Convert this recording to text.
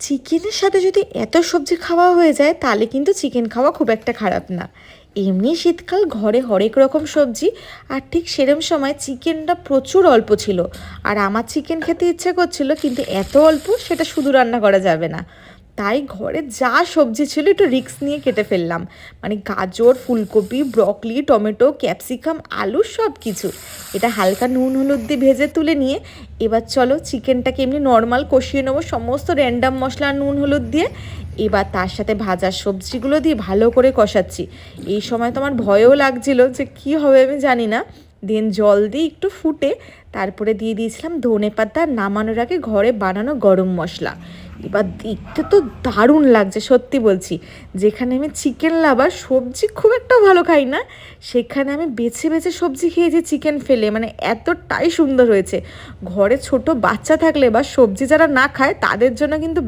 চিকেনের সাথে যদি এত সবজি খাওয়া হয়ে যায়, তাহলে কিন্তু চিকেন খাওয়া খুব একটা খারাপ না। এমনি শীতকাল ঘরে হরেক রকম সবজি, আর ঠিক সেরম সময় চিকেনটা প্রচুর অল্প ছিল। আর আমার চিকেন খেতে ইচ্ছে করছিল, কিন্তু এত অল্প সেটা শুধু রান্না করা যাবে না। তাই ঘরে যা সবজি ছিল একটু রিক্স নিয়ে কেটে ফেললাম। মানে গাজর, ফুলকপি, ব্রকলি, টমেটো, ক্যাপসিকাম, আলু সব কিছু এটা হালকা নুন, হলুদ দিয়ে ভেজে তুলে নিয়ে এবার চলো চিকেনটাকে এমনি নর্মাল কষিয়ে নেব, সমস্ত র্যান্ডাম মশলা, নুন, হলুদ দিয়ে। এবার তার সাথে ভাজা সবজিগুলো দিয়ে ভালো করে কষাচ্ছি। এই সময় তো আমার ভয়ও লাগছিল যে কি হবে আমি জানি না। দেন জল দিয়ে একটু ফুটে তারপরে দিয়ে দিয়েছিলাম ধনে পাতা নামানোর আগে ঘরে বানানো গরম মশলা। এবার দেখতে তো দারুণ লাগছে, সত্যি বলছি। যেখানে আমি চিকেন লাভার সবজি খুব একটা ভালো খাই না, সেখানে আমি বেছে বেছে সবজি খেয়েছি চিকেন ফেলে মানে এতটাই সুন্দর হয়েছে। ঘরে ছোট বাচ্চা থাকলে বা সবজি যারা না খায়, তাদের জন্য কিন্তু